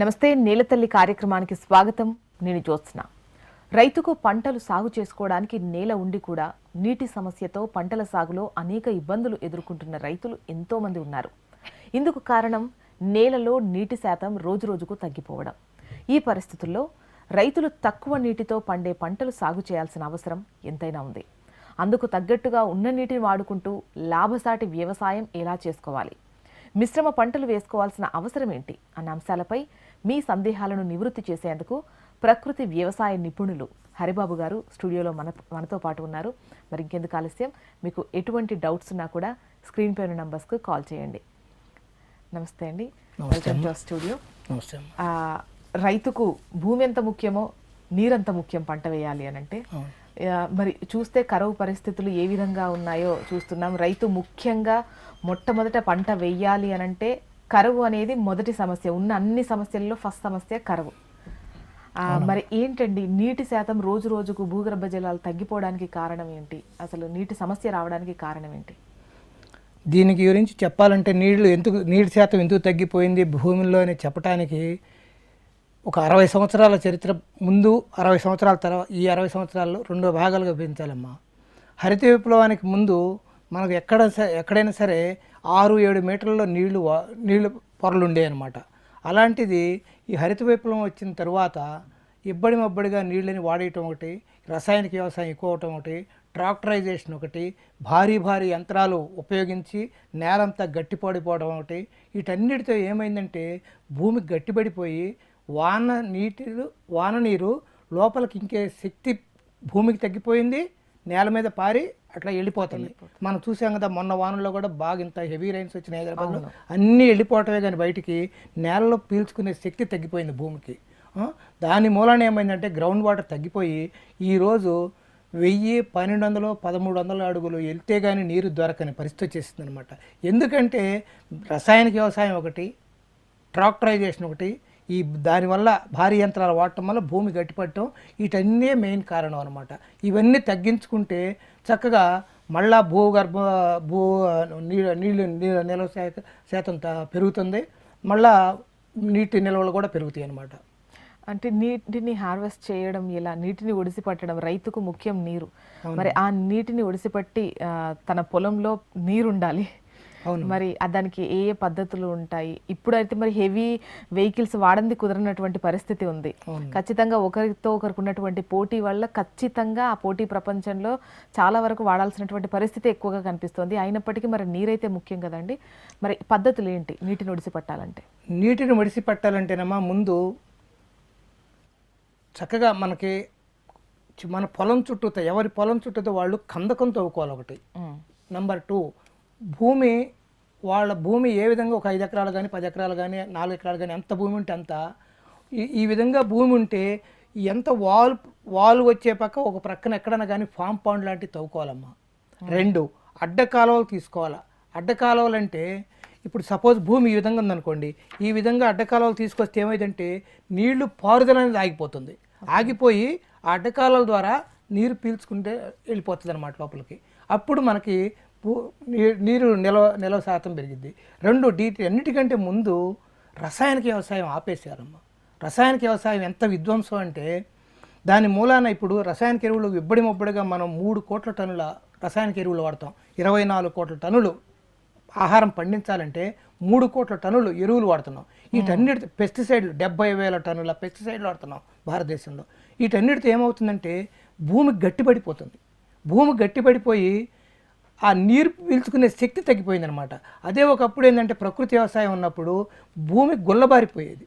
నమస్తే నేలతల్లి కార్యక్రమానికి స్వాగతం. నేను జ్యోత్స్న. రైతుకు పంటలు సాగు చేసుకోవడానికి నేల ఉండి కూడా నీటి సమస్యతో పంటల సాగులో అనేక ఇబ్బందులు ఎదుర్కొంటున్న రైతులు ఎంతోమంది ఉన్నారు. ఇందుకు కారణం నేలలో నీటి శాతం రోజురోజుకు తగ్గిపోవడం. ఈ పరిస్థితుల్లో రైతులు తక్కువ నీటితో పండే పంటలు సాగు చేయాల్సిన అవసరం ఎంతైనా ఉంది. అందుకు తగ్గట్టుగా ఉన్న నీటిని వాడుకుంటూ లాభసాటి వ్యవసాయం ఎలా చేసుకోవాలి? మిశ్రమ పంటలు వేసుకోవాల్సిన అవసరం ఏంటి? అన్న అంశాలపై మీ సందేహాలను నివృత్తి చేసేందుకు ప్రకృతి వ్యవసాయ నిపుణులు హరిబాబు గారు స్టూడియోలో మన మనతో పాటు ఉన్నారు. మరి ఇంకెందుకు ఆలస్యం? మీకు ఎటువంటి డౌట్స్ ఉన్నా కూడా స్క్రీన్ పైన నంబర్స్కు కాల్ చేయండి. నమస్తే అండి. Welcome to studio. రైతుకు భూమి ఎంత ముఖ్యమో నీరంత ముఖ్యం పంట వేయాలి అని అంటే మరి చూస్తే కరువు పరిస్థితులు ఏ విధంగా ఉన్నాయో చూస్తున్నాం. రైతు ముఖ్యంగా మొట్టమొదట పంట వెయ్యాలి అని అంటే కరువు అనేది మొదటి సమస్య. ఉన్న అన్ని సమస్యల్లో ఫస్ట్ సమస్య కరువు. మరి ఏంటండి? నీటి శాతం రోజు రోజుకు భూగర్భ జలాలు తగ్గిపోవడానికి కారణం ఏంటి? అసలు నీటి సమస్య రావడానికి కారణం ఏంటి? దీనికి గురించి చెప్పాలంటే నీళ్ళు ఎందుకు నీటి శాతం ఎందుకు తగ్గిపోయింది? భూమిలో అని చెప్పడానికి ఒక అరవై సంవత్సరాల చరిత్ర ముందు అరవై సంవత్సరాల తర్వాత ఈ అరవై సంవత్సరాల్లో రెండు భాగాలుగా పెంచాలమ్మా హరిత విప్లవానికి ముందు మనకు ఎక్కడ ఎక్కడైనా సరే ఆరు ఏడు మీటర్లలో నీళ్ళు నీళ్ళు పొరలు ఉండేవి అనమాట అలాంటిది ఈ హరిత విప్లవం వచ్చిన తర్వాత ఇబ్బడి మబ్బడిగా నీళ్ళని వాడేయటం ఒకటి రసాయనిక వ్యవసాయం ఎక్కువ అవటం ఒకటి ట్రాక్టరైజేషన్ ఒకటి భారీ భారీ యంత్రాలు ఉపయోగించి నేలంతా గట్టిపడిపోవడం ఒకటి వీటన్నిటితో ఏమైందంటే భూమి గట్టిపడిపోయి వాన నీటిలు వాన నీరు లోపలికి ఇంకే శక్తి భూమికి తగ్గిపోయింది నేల మీద పారి అట్లా వెళ్ళిపోతుంది. మనం చూసాం కదా మొన్న వానలో కూడా బాగా ఇంత హెవీ రైన్స్ వచ్చిన హైదరాబాద్లో. అన్నీ వెళ్ళిపోవటమే కానీ బయటికి నేలలో పీల్చుకునే శక్తి తగ్గిపోయింది భూమికి. దాని మూలాన ఏమైందంటే గ్రౌండ్ వాటర్ తగ్గిపోయి ఈరోజు వెయ్యి పన్నెండు వందలు పదమూడు వందల అడుగులు వెళ్తే కానీ నీరు దొరకని పరిస్థితి వచ్చేసింది అనమాట ఎందుకంటే రసాయనిక వ్యవసాయం ఒకటి ట్రాక్టరైజేషన్ ఒకటి ఈ దానివల్ల భారీ యంత్రాలు వాడటం వల్ల భూమి గట్టిపడటం వీటన్నీ మెయిన్ కారణం అనమాట ఇవన్నీ తగ్గించుకుంటే చక్కగా మళ్ళా భూగర్భ భూ నీళ్ళ నీళ్ళు నీళ్ళ నిల్వ శాత శాతం పెరుగుతుంది. మళ్ళా నీటి నిల్వలు కూడా పెరుగుతాయి అన్నమాట. అంటే నీటిని హార్వెస్ట్ చేయడం ఎలా నీటిని ఒడిసిపట్టడం రైతుకు ముఖ్యం నీరు. మరి ఆ నీటిని ఒడిసిపట్టి తన పొలంలో నీరు ఉండాలి మరి దానికి ఏ ఏ పద్ధతులు ఉంటాయి? ఇప్పుడైతే మరి హెవీ వెహికల్స్ వాడంది కుదరనటువంటి పరిస్థితి ఉంది. ఖచ్చితంగా ఒకరితో ఒకరికి ఉన్నటువంటి పోటీ వల్ల ఖచ్చితంగా ఆ పోటీ ప్రపంచంలో చాలా వరకు వాడాల్సినటువంటి పరిస్థితి ఎక్కువగా కనిపిస్తుంది. అయినప్పటికీ మరి నీరైతే ముఖ్యం కదండి. మరి పద్ధతులు ఏంటి? నీటిని ఒడిసిపట్టాలంటే. నీటిని మడిసి పెట్టాలంటేనమ్మా ముందు చక్కగా మనకి మన పొలం చుట్టూతో ఎవరి పొలం చుట్టూతో వాళ్ళు కందకం తవ్వుకోవాలి ఒకటి. నంబర్ టూ భూమి వాళ్ళ భూమి ఏ విధంగా ఒక ఐదు ఎకరాలు కానీ పది ఎకరాలు కానీ నాలుగు ఎకరాలు కానీ ఎంత భూమి ఉంటే అంత ఈ ఈ విధంగా భూమి ఉంటే ఎంత వాల్ వాల్ వచ్చే పక్క ఒక ప్రక్కన ఎక్కడైనా కానీ ఫామ్ పాండ్ లాంటివి తవ్వుకోవాలమ్మా. రెండు అడ్డ కాలువలు తీసుకోవాలా. అడ్డ కాలువలు అంటే ఇప్పుడు సపోజ్ భూమి ఈ విధంగా ఉందనుకోండి ఈ విధంగా అడ్డ కాలువలు తీసుకొస్తే ఏమైందంటే నీళ్ళు పారుదల అనేది ఆగిపోతుంది ఆగిపోయి ఆ అడ్డ కాలువల ద్వారా నీరు పీల్చుకుంటే వెళ్ళిపోతుంది అనమాట లోపలికి. అప్పుడు మనకి నీరు నిల్వ నిల్వ శాతం పెరిగిద్ది. రెండు డీటీ అన్నిటికంటే ముందు రసాయనిక వ్యవసాయం ఆపేశారమ్మా. రసాయనిక వ్యవసాయం ఎంత విధ్వంసం అంటే దాని మూలాన ఇప్పుడు రసాయనిక ఎరువులు ఇబ్బడి మొబ్బడిగా మనం మూడు కోట్ల టన్నుల రసాయనిక ఎరువులు వాడతాం. ఇరవై నాలుగు కోట్ల టన్నులు. ఆహారం పండించాలంటే మూడు కోట్ల టన్నులు ఎరువులు వాడుతున్నాం. వీటన్నిటి పెస్టిసైడ్లు డెబ్బై వేల టన్నుల పెస్టిసైడ్లు వాడుతున్నాం భారతదేశంలో. వీటన్నిటితో ఏమవుతుందంటే భూమి గట్టిపడిపోతుంది. భూమి గట్టిపడిపోయి ఆ నీరు పీల్చుకునే శక్తి తగ్గిపోయిందనమాట. అదే ఒకప్పుడు ఏంటంటే ప్రకృతి వ్యవసాయం ఉన్నప్పుడు భూమి గుల్లబారిపోయేది.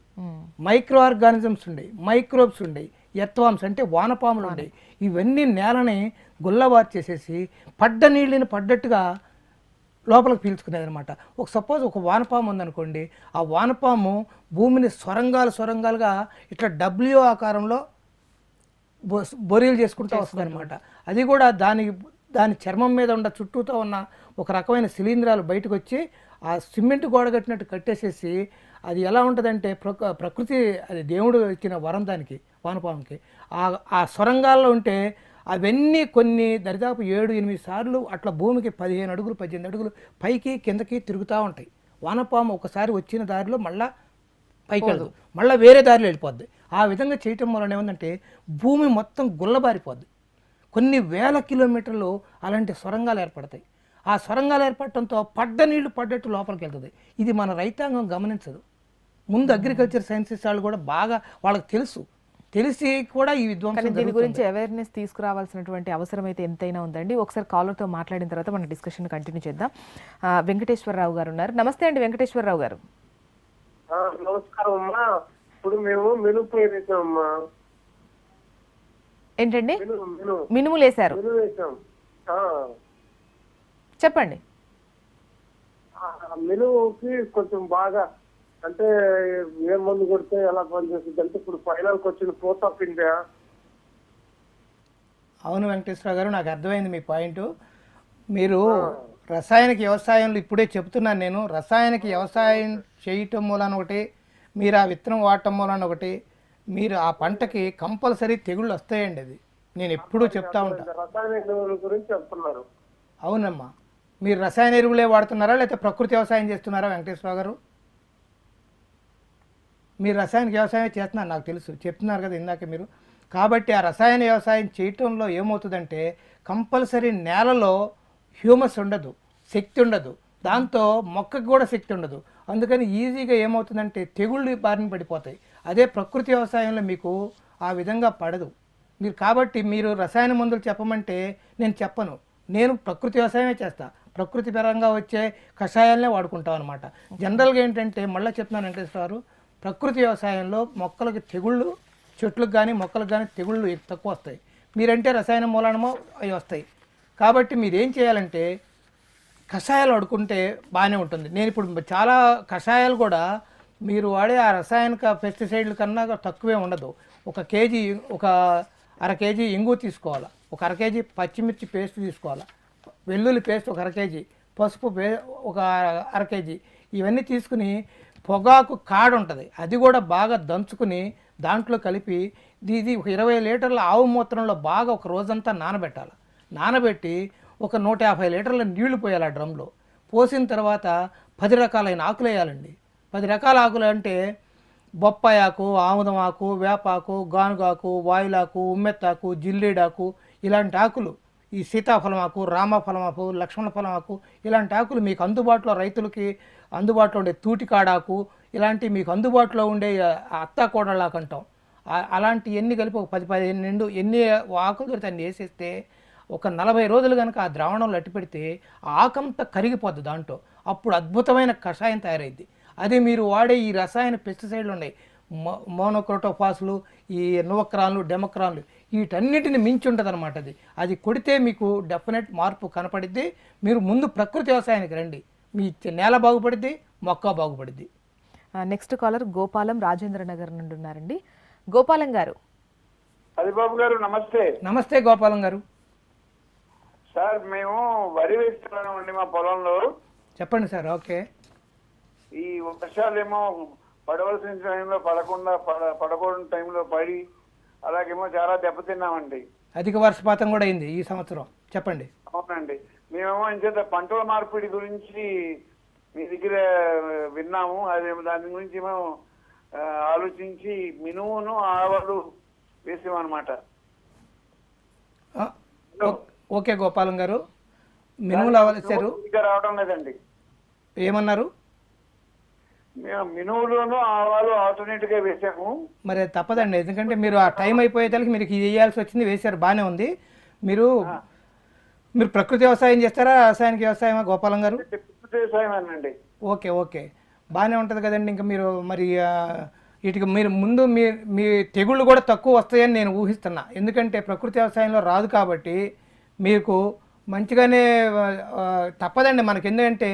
మైక్రో ఆర్గానిజమ్స్ ఉండేవి మైక్రోబ్స్ ఉండేవి ఎత్వాంస్ అంటే వానపాములు ఉండేవి ఇవన్నీ నేలని గుల్లబారి చేసేసి పడ్డ నీళ్ళని పడ్డట్టుగా లోపలికి పీల్చుకునేది అనమాట ఒక సపోజ్ ఒక వానపాము ఉందనుకోండి ఆ వానపాము భూమిని సొరంగాలు సొరంగాలుగా ఇట్లా డబ్ల్యూ ఆకారంలో బొ- బొరియలు చేసుకుంటూ వస్తుంది అనమాట అది కూడా దాని దాని చర్మం మీద ఉన్న చుట్టూతో ఉన్న ఒక రకమైన శిలీంధ్రాలు బయటకు వచ్చి ఆ సిమెంట్ గోడ కట్టినట్టు కట్టేసేసి అది ఎలా ఉంటుందంటే ప్రక ప్రకృతి అది దేవుడు ఇచ్చిన వరం దానికి వానపాముకి. ఆ ఆ సొరంగాల్లో ఉంటే అవన్నీ కొన్ని దరిదాపు ఏడు ఎనిమిది సార్లు అట్లా భూమికి పదిహేను అడుగులు పద్దెనిమిది అడుగులు పైకి కిందకి తిరుగుతూ ఉంటాయి. వానపాము ఒకసారి వచ్చిన దారిలో మళ్ళా పైకి వెళ్ళదు మళ్ళీ వేరే దారిలో వెళ్ళిపోద్ది. ఆ విధంగా చేయటం వలన ఏమందంటే భూమి మొత్తం గుల్లబారిపోద్ది. కొన్ని వేల కిలోమీటర్లు అలాంటి సొరంగాలు ఏర్పడతాయి. ఆ సొరంగాలు ఏర్పడటంతో పడ్డ నీళ్ళు పడ్డట్టు లోపలికి వెళ్తుంది. ఇది మన రైతాంగం గమనించదు. ముందు అగ్రికల్చర్ సైన్సెస్ వాళ్ళు కూడా బాగా వాళ్ళకి తెలుసు. తెలిసి కూడా ఈ కానీ విధ్వంసం దీని. గురించి అవేర్నెస్ తీసుకురావాల్సినటువంటి అవసరం అయితే ఎంతైనా ఉందండి. ఒకసారి కాలర్తో మాట్లాడిన తర్వాత మన డిస్కషన్ కంటిన్యూ చేద్దాం. వెంకటేశ్వరరావు గారు ఉన్నారు. నమస్తే అండి వెంకటేశ్వరరావు గారు. నమస్కారం అమ్మా. ఇప్పుడు మేము మినుపు వేసామమ్మా ఏంటండి? మిను మిను. మినుములు వేశారు చెప్పండి. ఆ మినుకి కొంచెం బాగా అంటే ఏ మందు కొడితే ఎలా పనిచేస్తుంది అంటే ఇప్పుడు ఫైనల్కి వచ్చిన పోత ఆఫ్ ఇండియా. అవును వెంకటేశ్వర గారు నాకు అర్థమైంది మీ పాయింట్. మీరు రసాయనిక వ్యవసాయంలో ఇప్పుడే చెప్తున్నాను నేను. రసాయనిక వ్యవసాయం చేయటం మూలాన ఒకటి మీరు ఆ విత్తనం వాడటం మూలాన ఒకటి మీరు ఆ పంటకి కంపల్సరీ తెగుళ్ళు వస్తాయండి అది. నేను ఎప్పుడూ చెప్తా ఉంటాను రసాయన ఎరువుల గురించి చెప్తున్నారు. అవునమ్మా. మీరు రసాయన ఎరువులే వాడుతున్నారా లేకపోతే ప్రకృతి వ్యవసాయం చేస్తున్నారా వెంకటేశ్వర గారు? మీరు రసాయనిక వ్యవసాయం చేస్తున్నారు నాకు తెలుసు. చెప్తున్నారు కదా ఇందాక మీరు. కాబట్టి ఆ రసాయన వ్యవసాయం చేయటంలో ఏమవుతుందంటే కంపల్సరీ నేలలో హ్యూమస్ ఉండదు శక్తి ఉండదు. దాంతో మొక్కకు కూడా శక్తి ఉండదు. అందుకని ఈజీగా ఏమవుతుందంటే తెగుళ్ళు బారిన పడిపోతాయి. అదే ప్రకృతి వ్యవసాయంలో మీకు ఆ విధంగా పడదు. మీరు కాబట్టి మీరు రసాయన మందులు చెప్పమంటే నేను చెప్పను. నేను ప్రకృతి వ్యవసాయమే చేస్తా. ప్రకృతి పరంగా వచ్చే కషాయాలనే వాడుకుంటాం అనమాట జనరల్గా ఏంటంటే మళ్ళీ చెప్తున్నాను వెంకటేశ్వర గారు ప్రకృతి వ్యవసాయంలో మొక్కలకు తెగుళ్ళు చెట్లకు కానీ మొక్కలకు కానీ తెగుళ్ళు తక్కువ వస్తాయి. మీరంటే రసాయన మూలనమో అవి వస్తాయి. కాబట్టి మీరు ఏం చేయాలంటే కషాయాలు వాడుకుంటే బాగానే ఉంటుంది. నేను ఇప్పుడు చాలా కషాయాలు కూడా మీరు వాడే ఆ రసాయనిక పెస్టిసైడ్ల కన్నా తక్కువే ఉండదు. ఒక కేజీ ఒక అర కేజీ ఇంగు తీసుకోవాలి? ఒక అర కేజీ పచ్చిమిర్చి పేస్ట్ తీసుకోవాలి? వెల్లుల్లి పేస్ట్ ఒక అర కేజీ పసుపు పే ఒక అర కేజీ. ఇవన్నీ తీసుకుని పొగాకు కాడ ఉంటుంది. అది కూడా బాగా దంచుకుని దాంట్లో కలిపి ఇది ఒక ఇరవై లీటర్ల ఆవు మూత్రంలో బాగా ఒక రోజంతా నానబెట్టాలి? నానబెట్టి ఒక నూట యాభై లీటర్ల నీళ్ళు పోయాలి ఆ డ్రమ్లో? పోసిన తర్వాత పది రకాలైన ఆకులు వేయాలండి పది రకాల ఆకులు అంటే బొప్పాయి ఆకు ఆముదం ఆకు వేపాకు గానుగాకు వాయులాకు ఉమ్మెత్తాకు జిల్లీడాకు ఇలాంటి ఆకులు. ఈ సీతాఫలం ఆకు రామఫలం ఆకు లక్ష్మణ ఫలం ఆకు ఇలాంటి ఆకులు మీకు అందుబాటులో రైతులకి అందుబాటులో ఉండే తూటికాడాకు ఇలాంటి మీకు అందుబాటులో ఉండే అత్తాకోడళ్ళాకు అంటాం. అలాంటి ఎన్ని కలిపి ఒక పది పదిహేను నిండు ఎన్ని ఆకులు దొరికితే అన్ని వేసేస్తే ఒక నలభై రోజులు కనుక ఆ ద్రావణంలో అట్టి పెడితే ఆకంతా కరిగిపోద్ది దాంట్లో. అప్పుడు అద్భుతమైన కషాయం తయారైద్ది. అదే మీరు వాడే ఈ రసాయన పెస్టిసైడ్లు ఉన్నాయి మో మోనోక్రోటోఫాస్లు ఈ నువక్రాన్లు డెమక్రాన్లు వీటన్నిటిని మించి ఉంటుంది అనమాట అది. అది కొడితే మీకు డెఫినెట్ మార్పు కనపడిద్ది. మీరు ముందు ప్రకృతి వ్యవసాయానికి రండి. మీ నేల బాగుపడిద్ది మొక్క బాగుపడిద్ది. నెక్స్ట్ కాలర్ గోపాలం రాజేంద్ర నగర్ నుండి ఉన్నారండి. గోపాలం గారు. హరిబాబు గారు నమస్తే. నమస్తే గోపాలం గారు. సార్ మేము వరి వేస్తున్నామండి మా పొలంలో. చెప్పండి సార్ ఓకే. ఈ వర్షాలేమో పడవలసిన టైంలో పడకుండా పడ పడకూడని టైంలో పడి అలాగేమో చాలా దెబ్బతిన్నామండి. అధిక వర్షపాతం కూడా అయింది ఈ సంవత్సరం. చెప్పండి. అవునండి. మేమేమో ఇంచేత పంటల మార్పిడి గురించి మీ దగ్గర విన్నాము. అది దాని గురించి మేము ఆలోచించి మినుమును ఆవాలు వేసామన్నమాట ఓకే గోపాలం గారు. మినుములు అవలేశారు ఇంకా రావడం లేదండి. ఏమన్నారు? మినువులోను ఆవాలు ఆల్టర్నేట్గా వేసాము. మరి తప్పదండి. ఎందుకంటే మీరు ఆ టైం అయిపోయేసరికి మీరు ఇది వేయాల్సి వచ్చింది వేశారు బాగానే ఉంది. మీరు మీరు ప్రకృతి వ్యవసాయం చేస్తారా రాసాయనిక వ్యవసాయమా గోపాలం గారు? వ్యవసాయమేనండి. Okay okay. బాగానే ఉంటుంది కదండి. ఇంకా మీరు మరి వీటికి మీరు ముందు మీ మీ తెగుళ్ళు కూడా తక్కువ వస్తాయని నేను ఊహిస్తున్నా. ఎందుకంటే ప్రకృతి వ్యవసాయంలో రాదు కాబట్టి మీకు మంచిగానే తప్పదండి మనకి. ఎందుకంటే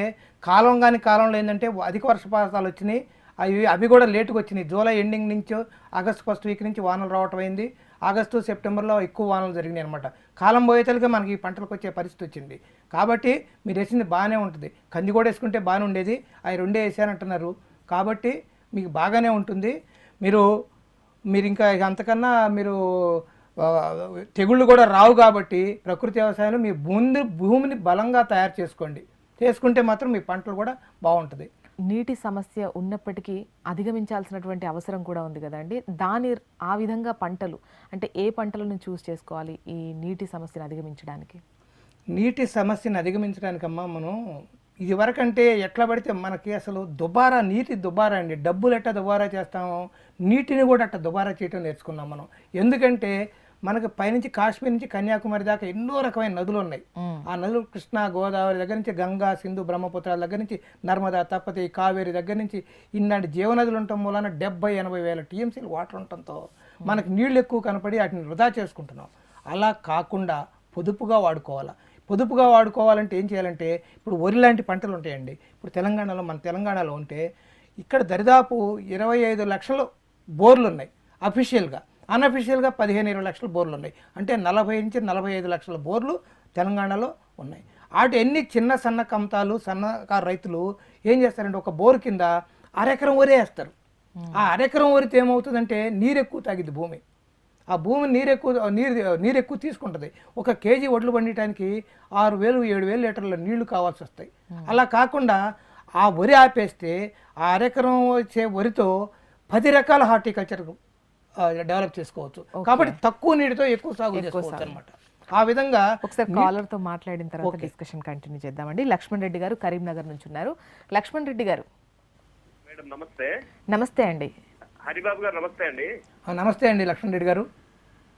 కాలం కాని కాలంలో ఏంటంటే అధిక వర్షపాతాలు వచ్చినాయి. అవి అవి కూడా లేటుగా వచ్చినాయి. జూలై ఎండింగ్ నుంచి ఆగస్ట్ ఫస్ట్ వీక్ నుంచి వానలు రావటం అయింది. ఆగస్టు సెప్టెంబర్లో ఎక్కువ వానలు జరిగినాయి అనమాట కాలం పోయేతలకే మనకి ఈ పంటలకు వచ్చే పరిస్థితి వచ్చింది. కాబట్టి మీరు వేసింది బాగానే ఉంటుంది. కంది కూడా వేసుకుంటే బాగానే ఉండేది. అవి రెండే వేసానంటున్నారు. కాబట్టి మీకు బాగానే ఉంటుంది. మీరు మీరు ఇంకా అంతకన్నా మీరు తెగుళ్ళు కూడా రావు కాబట్టి ప్రకృతి వ్యవసాయంలో మీ భూమి భూమిని బలంగా తయారు చేసుకోండి. చేసుకుంటే మాత్రం మీ పంటలు కూడా బాగుంటుంది. నీటి సమస్య ఉన్నప్పటికీ అధిగమించాల్సినటువంటి అవసరం కూడా ఉంది కదండి. దాని ఆ విధంగా పంటలు అంటే ఏ పంటలను చూస్ చేసుకోవాలి ఈ నీటి సమస్యను అధిగమించడానికి? నీటి సమస్యను అధిగమించడానికమ్మా మనం ఇది వరకంటే ఎట్లా పడితే మనకి అసలు దుబారా నీటి దుబారా అండి. డబ్బులు ఎట్లా దుబారా చేస్తామో నీటిని కూడా అట్లా దుబారా చేయటం నేర్చుకున్నాం మనం. ఎందుకంటే మనకి పైనుంచి కాశ్మీర్ నుంచి కన్యాకుమారి దాకా ఎన్నో రకమైన నదులు ఉన్నాయి. ఆ నదులు కృష్ణా గోదావరి దగ్గర నుంచి గంగా సింధు బ్రహ్మపుత్రాల దగ్గర నుంచి నర్మదా తప్పతి కావేరి దగ్గర నుంచి ఇన్నాటి జీవనదులు ఉండటం మూలన డెబ్బై ఎనభై వేల టీఎంసీలు వాటర్ ఉండటంతో మనకి నీళ్ళు ఎక్కువ కనపడి వాటిని వృధా చేసుకుంటున్నాం. అలా కాకుండా పొదుపుగా వాడుకోవాలా? పొదుపుగా వాడుకోవాలంటే ఏం చేయాలంటే ఇప్పుడు వరి లాంటి పంటలు ఉంటాయండి. ఇప్పుడు తెలంగాణలో మన తెలంగాణలో ఉంటే ఇక్కడ దరిదాపు ఇరవై ఐదు లక్షల బోర్లు ఉన్నాయి అఫీషియల్గా అన్అఫీషియల్గా పదిహేను ఇరవై లక్షల బోర్లు ఉన్నాయి అంటే నలభై నుంచి నలభై ఐదు లక్షల బోర్లు తెలంగాణలో ఉన్నాయి. వాటి ఎన్ని చిన్న సన్న కమతాలు సన్నకారు రైతులు ఏం చేస్తారంటే ఒక బోరు కింద అరెకరం వరే వేస్తారు. ఆ అరెకరం వరితే ఏమవుతుందంటే నీరు ఎక్కువ తాగిద్ది భూమి. ఆ భూమి నీరు ఎక్కువ నీరు నీరు ఎక్కువ తీసుకుంటుంది. ఒక కేజీ వడ్లు పండించడానికి ఆరు వేలు ఏడు వేలు లీటర్ల నీళ్ళు కావాల్సి వస్తాయి. అలా కాకుండా ఆ వరి ఆపేస్తే ఆ అరెకరం వచ్చే వరితో పది రకాల హార్టికల్చర్ డెవలప్ చేసుకోవచ్చు. కాబట్టి తక్కువ నీటితో ఎక్కువ సాగు చేసుకోవచ్చు అనమాట ఆ విధంగా ఒకసారి కాలర్తో మాట్లాడిన తర్వాత డిస్కషన్ కంటిన్యూ చేద్దామండి. లక్ష్మణ్ రెడ్డి గారు కరీంనగర్ నుంచి ఉన్నారు. లక్ష్మణ్ రెడ్డి గారు. మేడం నమస్తే. నమస్తే అండి. హరిబాబు గారు నమస్తే అండి. నమస్తే అండి లక్ష్మణ్ రెడ్డి గారు.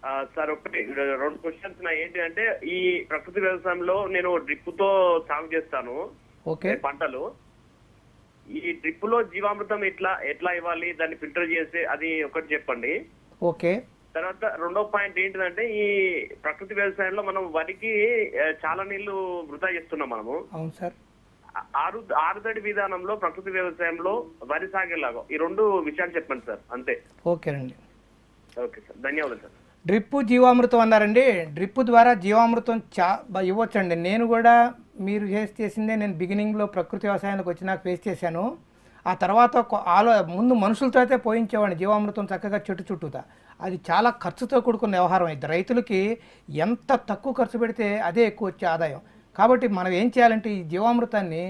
ఆ, సార్ ఒకటి రెండు క్వశ్చన్స్ నా ఏంటి అంటే ఈ ప్రకృతి వ్యవసాయంలో నేను డ్రిప్తో సాగు చేస్తాను. ఓకే. పంటలు. ఈ డ్రిప్లో జీవామృతం ఎట్లా ఎట్లా ఇవ్వాలి దాన్ని ఫిల్టర్ చేసి అది ఒకటి చెప్పండి. ఓకే. తర్వాత రెండో పాయింట్ ఏంటిదంటే ఈ ప్రకృతి వ్యవసాయంలో మనం వరికి చాలా నీళ్ళు వృధా చేస్తున్నాం మనము. అవును సార్. ఆరు ఆరుతడి విధానంలో ప్రకృతి వ్యవసాయంలో వరి సాగేలాగా. ఈ రెండు విషయాలు చెప్పండి సార్ అంతే. ఓకేనండి ఓకే సార్ ధన్యవాదాలు సార్. డ్రిప్ జీవామృతం అన్నారండి. డ్రిప్ ద్వారా జీవామృతం చా ఇవ్వచ్చండి. నేను కూడా మీరు ఫేస్ చేసిందే నేను బిగినింగ్లో ప్రకృతి వ్యవసాయానికి వచ్చినాక ఫేస్ చేశాను. ఆ తర్వాత ఆలో ముందు మనుషులతో అయితే పోయించేవాడిని జీవామృతం చక్కగా చెట్టు చుట్టూతా. అది చాలా ఖర్చుతో కూడుకున్న వ్యవహారం ఇది. రైతులకి ఎంత తక్కువ ఖర్చు పెడితే అదే ఎక్కువ వచ్చే ఆదాయం. కాబట్టి మనం ఏం చేయాలంటే ఈ జీవామృతాన్ని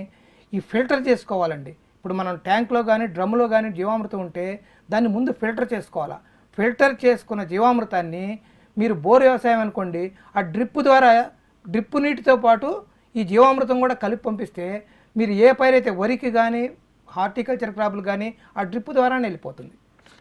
ఈ ఫిల్టర్ చేసుకోవాలండి. ఇప్పుడు మనం ట్యాంక్లో కానీ డ్రమ్లో కానీ జీవామృతం ఉంటే దాన్ని ముందు ఫిల్టర్ చేసుకోవాలా? ఫిల్టర్ చేసుకున్న జీవామృతాన్ని మీరు బోర్ వ్యవసాయం అనుకోండి ఆ డ్రిప్ ద్వారా డ్రిప్ నీటితో పాటు ఈ జీవామృతం కూడా కలిపి పంపిస్తే మీరు ఏ పైరైతే వరికి కానీ హార్టికల్చర్ క్రాప్లు కానీ ఆ డ్రిప్ ద్వారానే వెళ్ళిపోతుంది.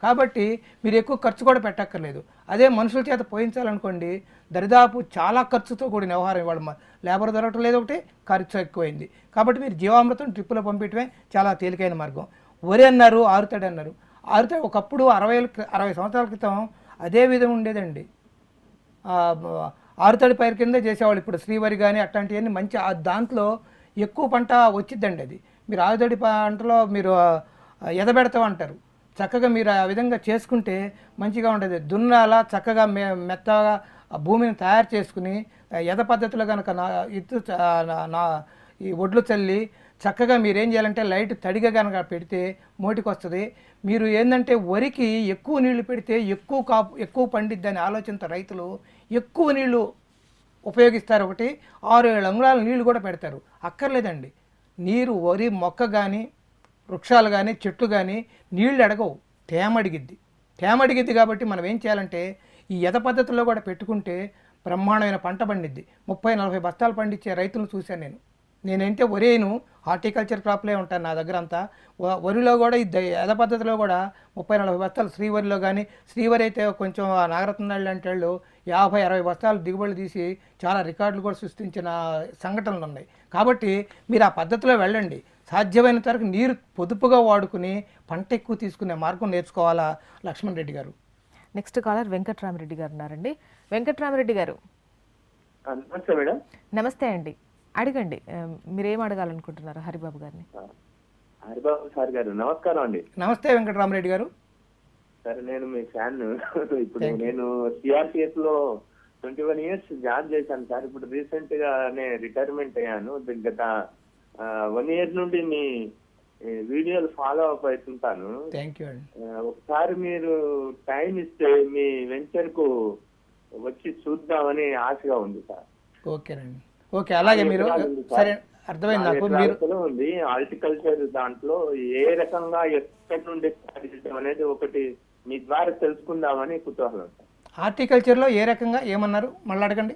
కాబట్టి మీరు ఎక్కువ ఖర్చు కూడా పెట్టక్కర్లేదు. అదే మనుషుల చేత పోయించాలనుకోండి దరిదాపు చాలా ఖర్చుతో కూడిన వ్యవహారం ఇవాళ లేబర్ దొరకటం లేదు ఒకటి ఖర్చు ఎక్కువైంది. కాబట్టి మీరు జీవామృతం డ్రిప్పులో పంపించడమే చాలా తేలికైన మార్గం. వరి అన్నారు ఆరుతడి అన్నారు. ఆరుతడి ఒకప్పుడు అరవై అరవై సంవత్సరాల క్రితం అదే విధం ఉండేదండి. ఆరుతడి పైరు కింద చేసేవాళ్ళు ఇప్పుడు శ్రీవరి కానీ అట్లాంటివన్నీ మంచి దాంట్లో ఎక్కువ పంట వచ్చిద్దండి అది. మీరు ఆరుతడి పంటలో మీరు ఆ, ఎదబెడతాం అంటారు చక్కగా మీరు ఆ విధంగా చేసుకుంటే మంచిగా ఉంటుంది దున్నాలా చక్కగా మె మెత్తగా ఆ భూమిని తయారు చేసుకుని ఎద పద్ధతిలో కనుక నా ఇత్తు చ- నా- ఈ ఒడ్లు చల్లి చక్కగా మీరు ఏం చేయాలంటే లైట్ తడిగా కనుక పెడితే మోటికి వస్తుంది మీరు ఏంటంటే వరికి ఎక్కువ నీళ్ళు పెడితే ఎక్కువ కాపు ఎక్కువ పండిద్ది అని ఆలోచనతో రైతులు ఎక్కువ నీళ్ళు ఉపయోగిస్తారు ఒకటి ఆరు ఏడు అంగుళాల నీళ్ళు కూడా పెడతారు. అక్కర్లేదండి. నీరు వరి మొక్క కానీ వృక్షాలు కానీ చెట్లు కానీ నీళ్ళు అడగవు. తేమ అడిగిద్ది తేమ అడిగిద్ది కాబట్టి మనం ఏం చేయాలంటే ఈ ఎద పద్ధతిలో కూడా పెట్టుకుంటే బ్రహ్మాండమైన పంట పండిద్ది. ముప్పై నలభై బస్తాలు పండించే రైతులను చూశాను నేను. నేనైతే వరేను హార్టికల్చర్ క్రాప్లే ఉంటాను నా దగ్గర అంతా. వరిలో కూడా ఈ యథ ఎద పద్ధతిలో కూడా ముప్పై నలభై బస్తాలు శ్రీవరిలో కానీ శ్రీవరి అయితే కొంచెం ఆ నాగరత్నాళ్ళు అంటే వాళ్ళు యాభై అరవై బస్తాలు దిగుబడి తీసి చాలా రికార్డులు కూడా సృష్టించిన సంఘటనలు ఉన్నాయి. కాబట్టి మీరు ఆ పద్ధతిలో వెళ్ళండి. సాధ్యమైనంత వరకు నీరు పొదుపుగా వాడుకుని పంట ఎక్కువ తీసుకునే మార్గం నేర్చుకోవాలా? లక్ష్మణ్ రెడ్డి గారు. నెక్స్ట్ కాలర్ వెంకట్రామరెడ్డి గారు ఉన్నారండి. వెంకట్రామరెడ్డి గారు. నమస్తే మేడం. నమస్తే అండి. అడగండి. మీరేం అడగాలనుకుంటున్నారు హరిబాబు గారిని? హరిబాబు సార్ గారు నమస్కారం అండి. నమస్తే వెంకటరామరెడ్డి గారు. సరే నేను మీ ఫ్యాన్. ఇప్పుడు నేను సిఆర్పిఎఫ్లో ట్వంటీ వన్ ఇయర్స్ జాబ్ చేశాను సార్. ఇప్పుడు రీసెంట్ గానే రిటైర్మెంట్ అయ్యాను. గత వన్ ఇయర్ నుండి మీ వీడియోలు ఫాలో అప్ అవుతుంటాను. ఒకసారి మీరు టైం ఇస్తే మీ వెంచర్కు వచ్చి చూద్దామని ఆశగా ఉంది సార్. ఓకేనండి ఓకే అలాగే మీరు సార్. అర్థమైంది నాకు. మీరు ఉంది. హార్టికల్చర్ దాంట్లో ఏ రకంగా ఎక్కడి నుండి అనేది ఒకటి మీ ద్వారా తెలుసుకుందామని కుతూహలం హార్టికల్చర్లో ఏ రకంగా ఏమన్నారు? మళ్ళీ అడగండి.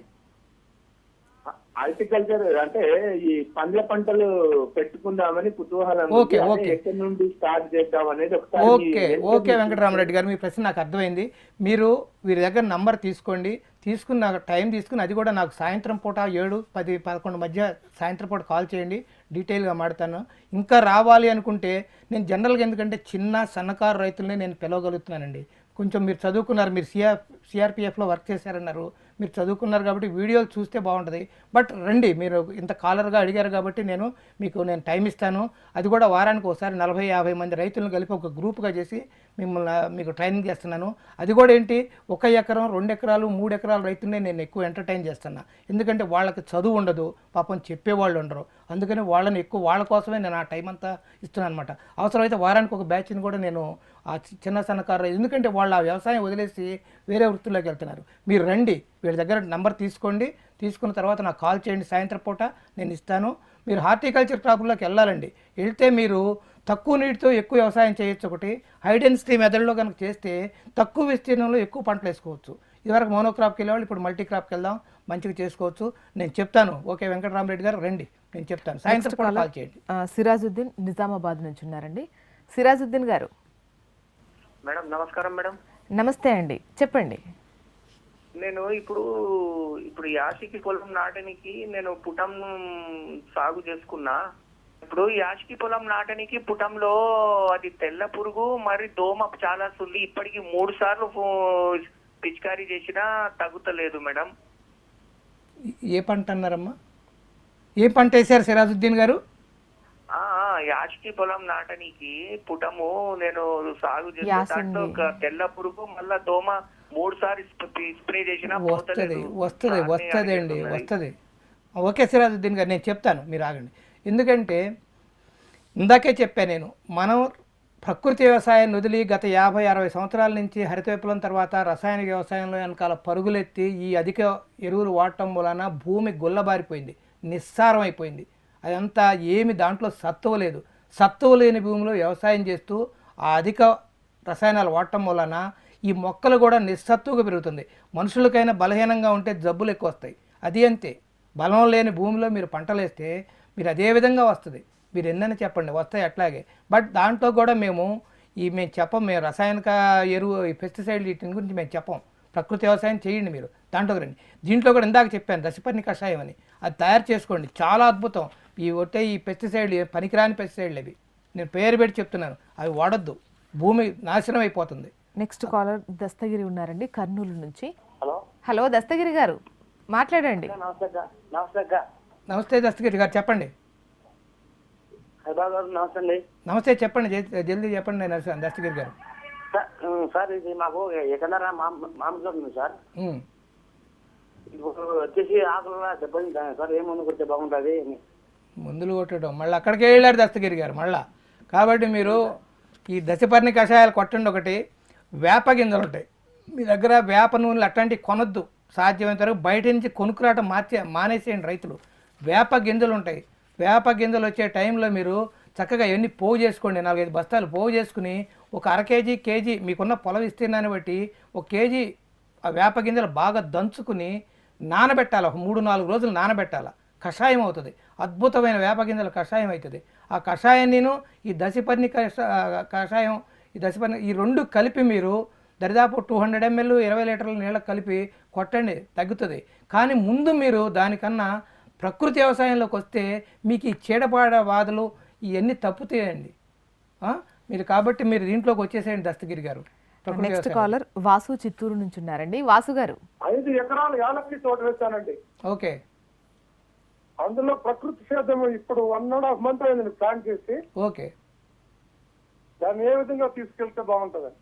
హార్టికల్చర్ అంటే ఈ పండ్ల పంటలు పెట్టుకుందామని కుతూహలం. Okay, okay. ఎక్కడి నుండి స్టార్ట్ చేద్దాం అనేది ఒకసారి ఓకే ఓకే వెంకటరామరెడ్డి గారు మీ ప్రశ్న నాకు అర్థమైంది. మీరు వీరి దగ్గర నంబర్ తీసుకోండి. తీసుకుని నాకు టైం తీసుకుని అది కూడా నాకు సాయంత్రం పూట ఏడు పది పదకొండు మధ్య సాయంత్రం పూట కాల్ చేయండి. డీటెయిల్గా మాడతాను. ఇంకా రావాలి అనుకుంటే నేను జనరల్గా ఎందుకంటే చిన్న సన్నకారు రైతులనే నేను పిలవగలుగుతున్నానండి. కొంచెం మీరు చదువుకున్నారు మీరు సిఆర్ సిఆర్పిఎఫ్లో వర్క్ చేశారన్నారు మీరు చదువుకున్నారు కాబట్టి వీడియోలు చూస్తే బాగుంటుంది. బట్ రండి మీరు ఇంత కాలర్గా అడిగారు కాబట్టి నేను మీకు నేను టైం ఇస్తాను. అది కూడా వారానికి ఒకసారి నలభై యాభై మంది రైతులను కలిపి ఒక గ్రూప్గా చేసి మిమ్మల్ని మీకు ట్రైనింగ్ చేస్తున్నాను. అది కూడా ఏంటి? ఒక ఎకరం రెండు ఎకరాలు మూడు ఎకరాల రైతులనే నేను ఎక్కువ ఎంటర్టైన్ చేస్తున్నా. ఎందుకంటే వాళ్ళకి చదువు ఉండదు పాపం చెప్పేవాళ్ళు ఉండరు. అందుకని వాళ్ళని ఎక్కువ వాళ్ళ కోసమే నేను ఆ టైం అంతా ఇస్తున్నాను అనమాట అవసరమైతే వారానికి ఒక బ్యాచ్ని కూడా నేను ఆ చిన్న సన్నకారు ఎందుకంటే వాళ్ళు ఆ వ్యవసాయం వదిలేసి వేరే వృత్తుల్లోకి వెళ్తున్నారు. మీరు రండి. వీళ్ళ దగ్గర నంబర్ తీసుకోండి. తీసుకున్న తర్వాత నాకు కాల్ చేయండి సాయంత్రం పూట. నేను ఇస్తాను. మీరు హార్టికల్చర్ క్రాప్లోకి వెళ్ళాలండి. వెళ్తే మీరు తక్కువ నీటితో ఎక్కువ వ్యవసాయం చేయొచ్చు ఒకటి. హై డెన్సిటీ మెథడ్లో కనుక చేస్తే తక్కువ విస్తీర్ణంలో ఎక్కువ పంటలు వేసుకోవచ్చు. ఇదివరకు మోనోక్రాప్కి వెళ్ళేవాళ్ళు ఇప్పుడు మల్టీ క్రాప్కి వెళ్దాం. మంచిగా చేసుకోవచ్చు. నేను చెప్తాను. ఓకే వెంకటరామరెడ్డి గారు రండి. నేను చెప్తాను. సాయంత్రం పూట కాల్ చేయండి. సిరాజుద్దీన్ నిజామాబాద్ నుంచి ఉన్నారండి. సిరాజుద్దీన్ గారు మేడం నమస్కారం మేడం. నమస్తే అండి. చెప్పండి. నేను ఇప్పుడు ఇప్పుడు యాసికి పొలం నాటనికి నేను పుటం సాగు చేసుకున్నా. ఇప్పుడు యాసికి పొలం నాటనికి పుటంలో అది తెల్ల పురుగు మరి దోమ చాలా సుల్లి ఇప్పటికి మూడు సార్లు పిచికారీ చేసినా తగ్గుతలేదు మేడం. ఏ పంట అన్నారమ్మా? ఏ పంట వేశారు సిరాజుద్దీన్ గారు? యాసికి పొలం నాటనికి పుటము నేను సాగు చేసిన. దాంట్లో ఒక తెల్ల పురుగు మళ్ళా దోమ మూడు సార్లు స్ప్రే చేసినా వస్తుంది. వస్తుంది వస్తుంది అండి. వస్తుంది ఓకే సిరాజుద్దీన్ గారు నేను చెప్తాను మీరు ఆగండి ఎందుకంటే ఇందాకే చెప్పాను నేను మనం ప్రకృతి వ్యవసాయాన్ని వదిలి గత యాభై అరవై సంవత్సరాల నుంచి హరిత విప్లవం తర్వాత రసాయనిక వ్యవసాయంలో వెనకాల పరుగులెత్తి ఈ అధిక ఎరువులు వాడటం వలన భూమి గుల్లబారిపోయింది నిస్సారం అయిపోయింది అదంతా ఏమి దాంట్లో సత్తువ లేదు. సత్తువ లేని భూమిలో వ్యవసాయం చేస్తూ ఆ అధిక రసాయనాలు వాడటం వలన ఈ మొక్కలు కూడా నిస్సత్తుగా పెరుగుతుంది. మనుషులకైనా బలహీనంగా ఉంటే జబ్బులు ఎక్కువ వస్తాయి. అది అంతే. బలం లేని భూమిలో మీరు పంటలు వేస్తే మీరు అదే విధంగా వస్తుంది. మీరు ఎన్నని చెప్పండి వస్తాయి అట్లాగే. బట్ దాంట్లో కూడా మేము ఈ మేము చెప్పం మేము రసాయనిక ఎరువు ఈ పెస్టిసైడ్ వీటిని గురించి మేము చెప్పం. ప్రకృతి వ్యవసాయం చేయండి మీరు. దాంట్లో రండి దీంట్లో కూడా ఇందాక చెప్పాను దశపర్ణి కషాయం అని. అది తయారు చేసుకోండి. చాలా అద్భుతం. ఈ ఒట్టే ఈ పెస్టిసైడ్లు పనికిరాని పెస్టిసైడ్లు అవి. నేను పేరు పెట్టి చెప్తున్నాను. అవి వాడొద్దు. భూమి నాశనం అయిపోతుంది. నెక్స్ట్ కాలర్ దస్తగిరి ఉన్నారండి కర్నూలు నుంచి. హలో. హలో దస్తగిరి గారు మాట్లాడండి. నమస్తే దస్తగిరి గారు చెప్పండి. నమస్తే అండి. నమస్తే చెప్పండి జల్- జల్దీ చెప్పండి నేను దస్తగిరి గారు. సార్, ఇది మాకు ఎకన్నర మామిడి ఉంది సార్. ఉమ్. ఇప్పుడు వచ్చేసి ఆకులు దెబ్బతింది సార్ ఏం ముందు కొడితే బాగుంటుంది. మందులు కొట్టడం. మళ్ళీ అక్కడికే వెళ్ళారు దస్తగిరి గారు మళ్ళా. కాబట్టి మీరు ఈ దశపర్ణి కషాయాలు కొట్టండి ఒకటి వేప గింజలు ఉంటాయి. మీ దగ్గర వేప నూనెలు అట్లాంటివి కొనొద్దు. సాధ్యమైనంత వరకు బయట నుంచి కొనుక్కురావటం మార్చే మానేసేయండి రైతులు. వేప గింజలు ఉంటాయి. వేప గింజలు వచ్చే టైంలో మీరు చక్కగా ఇవన్నీ పోగు చేసుకోండి. నాలుగైదు బస్తాలు పోగు చేసుకుని ఒక అర కేజీ కేజీ మీకున్న పొలం విస్తీర్ణాన్ని బట్టి ఒక కేజీ ఆ వేప గింజలు బాగా దంచుకుని నానబెట్టాలి. ఒక మూడు నాలుగు రోజులు నానబెట్టాలి. కషాయం అవుతుంది. అద్భుతమైన వేప గింజల కషాయం అవుతుంది ఆ కషాయం నేను ఈ దశపర్ణి కష కషాయం ఈ దశపర్ణి ఈ రెండు కలిపి మీరు దరిదాపు టూ హండ్రెడ్ ఎంఎల్ ఇరవై లీటర్ల నీళ్ళకి కలిపి కొట్టండి తగ్గుతుంది. కానీ ముందు మీరు దానికన్నా ప్రకృతి వ్యవసాయంలోకి వస్తే మీకు ఈ చీడపాడ బాధలు ఇవన్నీ తప్పుతాయండి. ఆ? మీరు కాబట్టి మీరు దీంట్లోకి వచ్చేసేయండి దస్తగిరి గారు. నెక్స్ట్. కాలర్ వాసు చిత్తూరు నుంచి ఉన్నారండి. వాసు గారు. ఐదు ఎకరాలు యాలక్కి తోట వేశానండి. ఓకే. అందులో ప్రకృతి సేద్యం ఇప్పుడు వన్ అండ్ హాఫ్ మంత్ అయింది ప్లాన్ చేసి. ఓకే. దాన్ని ఏ విధంగా తీసుకెళ్తే బాగుంటుందని.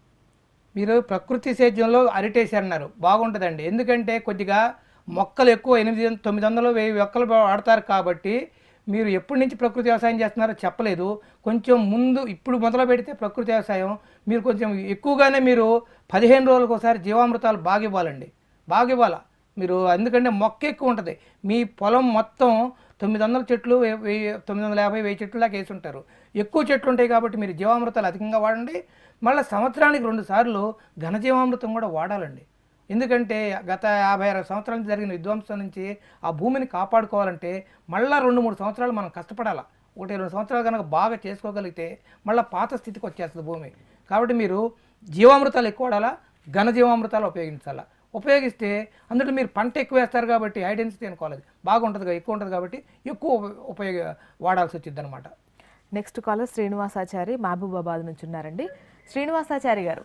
మీరు ప్రకృతి సేద్యంలో అరిటేశారన్నారు. బాగుంటుందండి. ఎందుకంటే కొద్దిగా మొక్కలు ఎక్కువ ఎనిమిది తొమ్మిది వందలు వెయ్యి మొక్కలు వాడతారు కాబట్టి మీరు ఎప్పటి నుంచి ప్రకృతి వ్యవసాయం చేస్తున్నారో చెప్పలేదు. కొంచెం ముందు ఇప్పుడు మొదలు పెడితే ప్రకృతి వ్యవసాయం మీరు కొంచెం ఎక్కువగానే మీరు పదిహేను రోజులకు ఒకసారి జీవామృతాలు బాగా ఇవ్వాలండి. బాగా ఇవ్వాలా? మీరు ఎందుకంటే మొక్క ఎక్కువ ఉంటుంది. మీ పొలం మొత్తం తొమ్మిది వందల చెట్లు వె- వెయ్యి తొమ్మిది వందల యాభై వెయ్యి చెట్లు దాకా వేసి ఉంటారు ఎక్కువ చెట్లు ఉంటాయి కాబట్టి మీరు జీవామృతాలు అధికంగా వాడండి. మళ్ళీ సంవత్సరానికి రెండు సార్లు ఘనజీవామృతం కూడా వాడాలండి. ఎందుకంటే గత యాభై అరవై సంవత్సరాల నుంచి జరిగిన విధ్వంసం నుంచి ఆ భూమిని కాపాడుకోవాలంటే మళ్ళీ రెండు మూడు సంవత్సరాలు మనం కష్టపడాలా. ఒకటి రెండు సంవత్సరాలు కనుక బాగా చేసుకోగలిగితే మళ్ళీ పాత స్థితికి వచ్చేస్తుంది భూమి. కాబట్టి మీరు జీవామృతాలు ఎక్కువ వాడాలా ఘనజీవామృతాలు ఉపయోగించాలా. ఉపయోగిస్తే అందులో మీరు పంట ఎక్కువ వేస్తారు కాబట్టి హై డెన్సిటీ అనుకోవాలి. బాగుంటుంది కదా, ఎక్కువ ఉంటుంది కాబట్టి ఎక్కువ ఉప- ఉపయోగ వాడాల్సి వచ్చింది అనమాట నెక్స్ట్ కాలర్ శ్రీనివాసాచారి మహబూబాబాద్ నుంచి ఉన్నారండి. శ్రీనివాసాచారి గారు.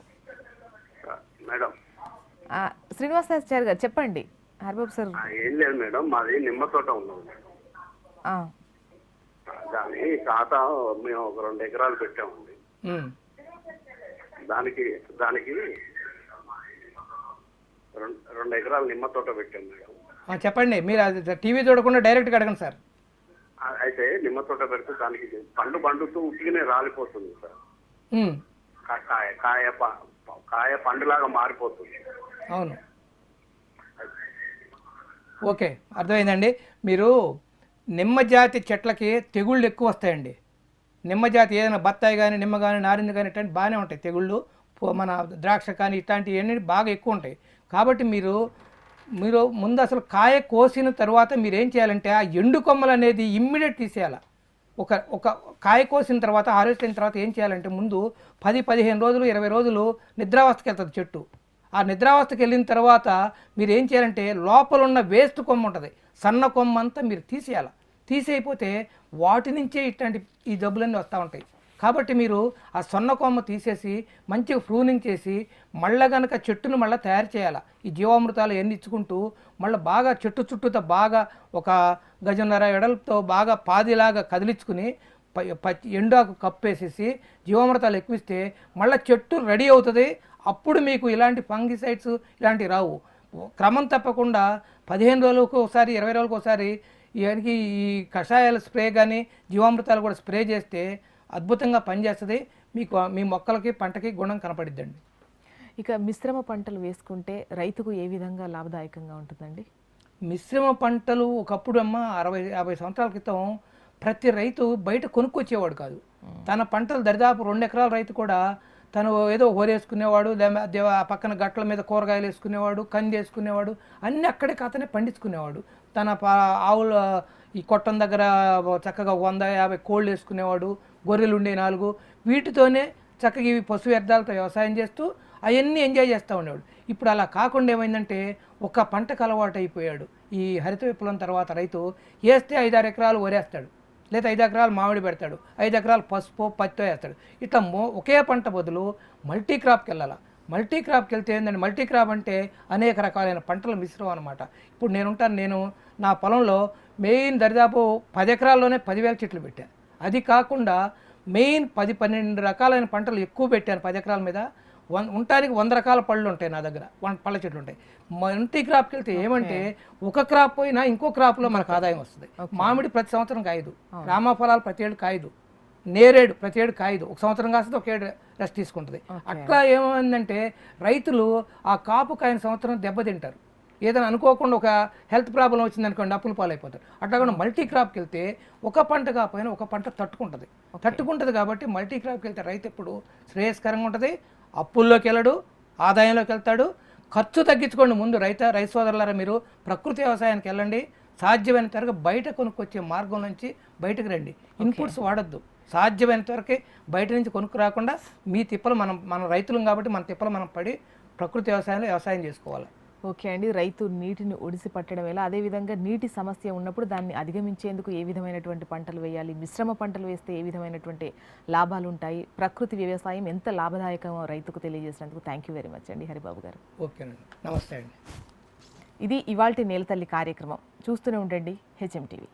మేడం. ఆ, శ్రీనివాసాచారి గారు చెప్పండి. హరిబాబు సార్. ఏం లేదు మేడం మాది నిమ్మ తోట ఉన్నది ఆ, దాని ఖాతా మేము ఒక రెండు ఎకరాలు పెట్టామండి. దానికి దానికి రెండు ఎకరాలు నిమ్మ తోట పెట్టాం మేడం. చెప్పండి. మీరు అది టీవీ చూడకుండా డైరెక్ట్గా అడగండి సార్. అయితే నిమ్మ తోట పెడితే దానికి పండు పండుతూ ఉట్టిగానే రాలిపోతుంది సార్. కాయ కాయ కాయ పండులాగా మారిపోతుంది. అవును. ఓకే అర్థమైందండి. మీరు నిమ్మ జాతి చెట్లకి తెగుళ్ళు ఎక్కువ వస్తాయండి. నిమ్మ జాతి ఏదైనా బత్తాయి కానీ నిమ్మ కానీ నారింజ కానీ ఇట్లాంటి బాగానే ఉంటాయి తెగుళ్ళు. మన ద్రాక్ష కానీ ఇట్లాంటివి అన్నీ బాగా ఎక్కువ ఉంటాయి. కాబట్టి మీరు మీరు ముందు అసలు కాయ కోసిన తర్వాత మీరు ఏం చేయాలంటే ఆ ఎండు కొమ్మలు అనేది ఇమ్మీడియట్ తీసేయాలి. ఒక ఒక కాయ కోసిన తర్వాత హార్వెస్ట్ అయిన తర్వాత ఏం చేయాలంటే ముందు పది పదిహేను రోజులు ఇరవై రోజులు నిద్రావస్థకి వెళ్తుంది చెట్టు. ఆ నిద్రావస్థకి వెళ్ళిన తర్వాత మీరు ఏం చేయాలంటే లోపల ఉన్న వేస్ట్ కొమ్మ ఉంటుంది సన్న కొమ్మ అంతా మీరు తీసేయాలి. తీసేయపోతే వాటి నుంచే ఇట్లాంటి ఈ జబ్బులన్నీ వస్తూ ఉంటాయి. కాబట్టి మీరు ఆ సొన్న కొమ్మ తీసేసి మంచిగా ఫ్రూనింగ్ చేసి మళ్ళీ గనక చెట్టును మళ్ళీ తయారు చేయాలి? ఈ జీవామృతాలు ఎన్ని ఇచ్చుకుంటూ మళ్ళీ బాగా చెట్టు చుట్టూతో బాగా ఒక గజన్నర ఎడలతో బాగా పాదిలాగా కదిలించుకుని ప- ఎండాకు కప్పేసేసి జీవామృతాలు ఎక్కువిస్తే మళ్ళీ చెట్టు రెడీ అవుతుంది. అప్పుడు మీకు ఇలాంటి ఫంగిసైడ్స్ ఇలాంటివి రావు. క్రమం తప్పకుండా పదిహేను రోజులకు ఒకసారి ఇరవై రోజులకు ఒకసారి ఈ కషాయాల స్ప్రే కానీ జీవామృతాలు కూడా స్ప్రే చేస్తే అద్భుతంగా పనిచేస్తుంది. మీకు మీ మొక్కలకి పంటకి గుణం కనపడిద్దండి. ఇక మిశ్రమ పంటలు వేసుకుంటే రైతుకు ఏ విధంగా లాభదాయకంగా ఉంటుందండి? మిశ్రమ పంటలు ఒకప్పుడు అమ్మ అరవై యాభై సంవత్సరాల క్రితం ప్రతి రైతు బయట కొనుక్కొచ్చేవాడు కాదు. తన పంటలు దరిదాపు రెండు ఎకరాల రైతు కూడా తను ఏదో దేవ ఆ పక్కన గట్ల మీద కూరగాయలు వేసుకునేవాడు కంది వేసుకునేవాడు అన్నీ అక్కడే అతనే పండించుకునేవాడు. తన ఆవుల ఈ కొట్టం దగ్గర చక్కగా వంద యాభై కోళ్ళు వేసుకునేవాడు గొర్రెలు ఉండే నాలుగు. వీటితోనే చక్కగా ఇవి పశు వ్యర్థాలతో వ్యవసాయం చేస్తూ అవన్నీ ఎంజాయ్ చేస్తూ ఉండేవాడు. ఇప్పుడు అలా కాకుండా ఏమైందంటే ఒక పంటకు అలవాటు అయిపోయాడు ఈ హరిత విప్లవం తర్వాత రైతు వేస్తే ఐదారు ఎకరాలు వరేస్తాడు. లేదా ఐదు ఎకరాలు మామిడి పెడతాడు. ఐదు ఎకరాలు పసుపు పత్తో వేస్తాడు. ఇట్లా మో ఒకే పంట బదులు మల్టీ క్రాప్కి వెళ్ళాలి? మల్టీ క్రాప్కి వెళ్తే ఏంటంటే మల్టీ క్రాప్ అంటే అనేక రకాలైన పంటల మిశ్రమం అనమాట ఇప్పుడు నేను ఉంటాను నేను నా పొలంలో మెయిన్ దరిదాపు పది ఎకరాల్లోనే పదివేల చెట్లు పెట్టాను అది కాకుండా మెయిన్ పది పన్నెండు రకాలైన పంటలు ఎక్కువ పెట్టాను పది ఎకరాల మీద. వన్ ఉండటానికి వంద రకాల పళ్ళు ఉంటాయి నా దగ్గర. వన్ పళ్ళ చెట్లు ఉంటాయి. మల్టీ క్రాప్కి వెళ్తే ఏమంటే ఒక క్రాప్ పోయినా ఇంకో క్రాప్లో మనకు ఆదాయం వస్తుంది. మామిడి ప్రతి సంవత్సరం కాయదు. రామఫలాలు ప్రతి ఏడు కాయదు. నేరేడు ప్రతి ఏడు కాయదు. ఒక సంవత్సరం కాస్తుంది ఒక ఏడు రెస్ట్ తీసుకుంటుంది. అట్లా ఏమైందంటే రైతులు ఆ కాపు కాయన సంవత్సరం దెబ్బతింటారు. ఏదైనా అనుకోకుండా ఒక హెల్త్ ప్రాబ్లం వచ్చింది అనుకోండి అప్పుల పాలైపోతారు అట్లా కూడా మల్టీ క్రాప్కి వెళ్తే ఒక పంట కాకపోయినా ఒక పంట తట్టుకుంటుంది. తట్టుకుంటుంది కాబట్టి మల్టీ క్రాప్కి వెళ్తే రైతు ఎప్పుడు శ్రేయస్కరంగా ఉంటుంది. అప్పుల్లోకి వెళ్ళడు ఆదాయంలోకి వెళ్తాడు. ఖర్చు తగ్గించుకోండి ముందు రైత రైతు సోదరులారా మీరు. ప్రకృతి వ్యవసాయానికి వెళ్ళండి. సాధ్యమైనంత వరకు బయట కొనుక్కొచ్చే మార్గం నుంచి బయటకు రండి. ఇన్పుట్స్ వాడద్దు. సాధ్యమైనంత వరకు బయట నుంచి కొనుక్కు రాకుండా మీ తిప్పలు మనం మన రైతులం కాబట్టి మన తిప్పలు మనం పడి ప్రకృతి వ్యవసాయంలో వ్యవసాయం చేసుకోవాలి. ఓకే అండి. రైతు నీటిని ఒడిసి పట్టడం ఎలా? అదేవిధంగా నీటి సమస్య ఉన్నప్పుడు దాన్ని అధిగమించేందుకు ఏ విధమైనటువంటి పంటలు వేయాలి? మిశ్రమ పంటలు వేస్తే ఏ విధమైనటువంటి లాభాలు ఉంటాయి? ప్రకృతి వ్యవసాయం ఎంత లాభదాయకమో రైతుకు తెలియజేసినందుకు థ్యాంక్ యూ వెరీ మచ్ అండి హరిబాబు గారు. ఓకేనండి నమస్తే అండి. ఇది ఇవాల్టి నేలతల్లి కార్యక్రమం. చూస్తూనే ఉండండి హెచ్ఎం టీవీ.